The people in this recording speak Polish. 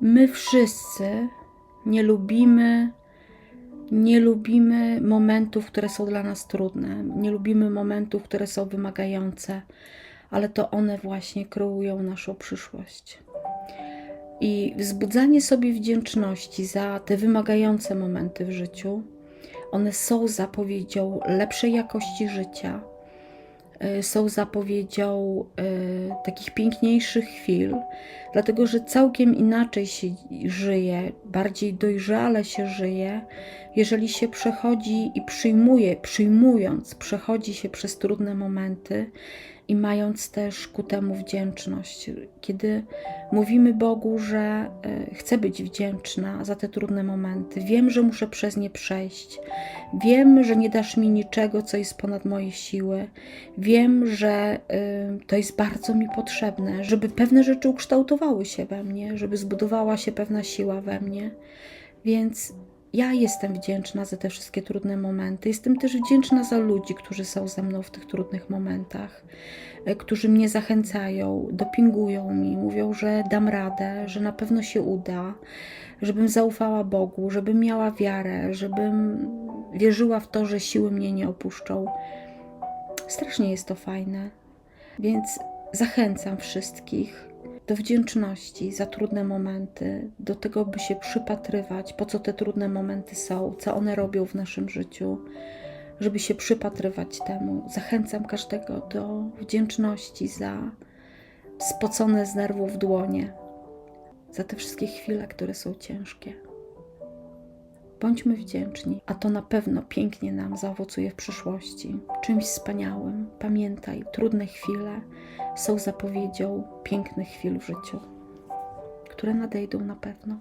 My wszyscy nie lubimy, nie lubimy momentów, które są dla nas trudne, nie lubimy momentów, które są wymagające, ale to one właśnie kreują naszą przyszłość. I wzbudzanie sobie wdzięczności za te wymagające momenty w życiu, one są zapowiedzią lepszej jakości życia, są zapowiedzią y, takich piękniejszych chwil, dlatego że całkiem inaczej się żyje, bardziej dojrzale się żyje, jeżeli się przechodzi i przyjmuje, przyjmując, przechodzi się przez trudne momenty i mając też ku temu wdzięczność. Kiedy mówimy Bogu, że e, chcę być wdzięczna za te trudne momenty, wiem, że muszę przez nie przejść, wiem, że nie dasz mi niczego, co jest ponad moje siły, wiem, że e, to jest bardzo mi potrzebne, żeby pewne rzeczy ukształtowały się we mnie, żeby zbudowała się pewna siła we mnie. Więc ja jestem wdzięczna za te wszystkie trudne momenty. Jestem też wdzięczna za ludzi, którzy są ze mną w tych trudnych momentach, e, którzy mnie zachęcają, dopingują mi, mówią, że dam radę, że na pewno się uda, żebym zaufała Bogu, żebym miała wiarę, żebym wierzyła w to, że siły mnie nie opuszczą. Strasznie jest to fajne. Więc zachęcam wszystkich do wdzięczności za trudne momenty, do tego, by się przypatrywać, po co te trudne momenty są, co one robią w naszym życiu, żeby się przypatrywać temu. Zachęcam każdego do wdzięczności za spocone z nerwów dłonie, za te wszystkie chwile, które są ciężkie. Bądźmy wdzięczni, a to na pewno pięknie nam zaowocuje w przyszłości. Czymś wspaniałym. Pamiętaj, trudne chwile są zapowiedzią pięknych chwil w życiu, które nadejdą na pewno.